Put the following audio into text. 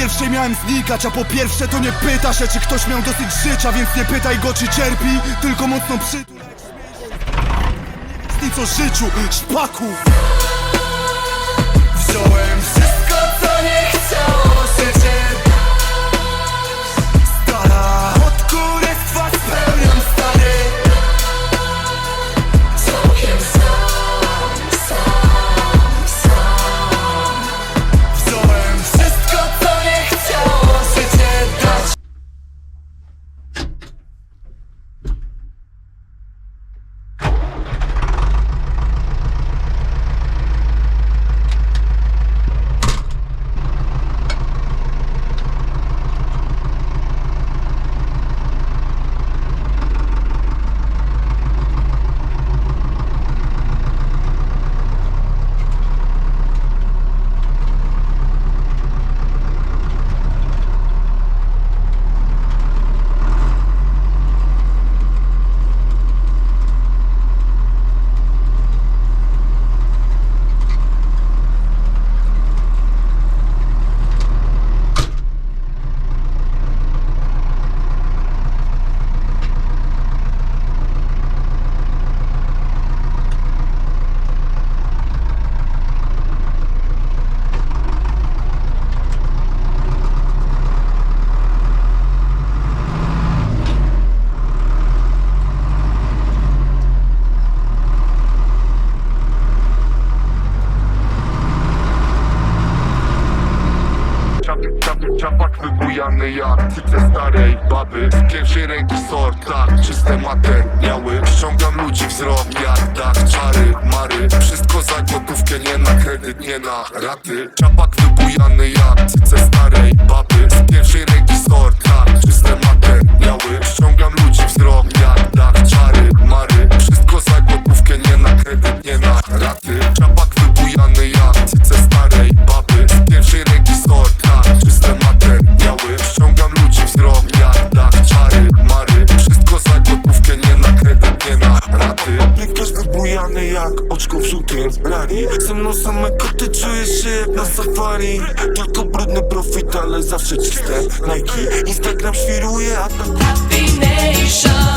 Najczęściej miałem znikać, a po pierwsze to nie pyta się Czy ktoś miał dosyć życia, więc nie pytaj go czy cierpi Tylko mocno przytul. Nic o życiu, szpaku czapak wybujany jak cyce starej baby. Z pierwszej ręki sort, tak, czyste materiały. Ściągam ludzi wzrok jak dach, czary, mary. Wszystko za gotówkę, nie na kredyt, nie na raty. Czapak pijany jak oczko w żółtym rani Ze mną same koty, czuję się jak na safari. Tylko brudny profit, ale zawsze czyste Nike. Instagram świruje, a to Happy Nation.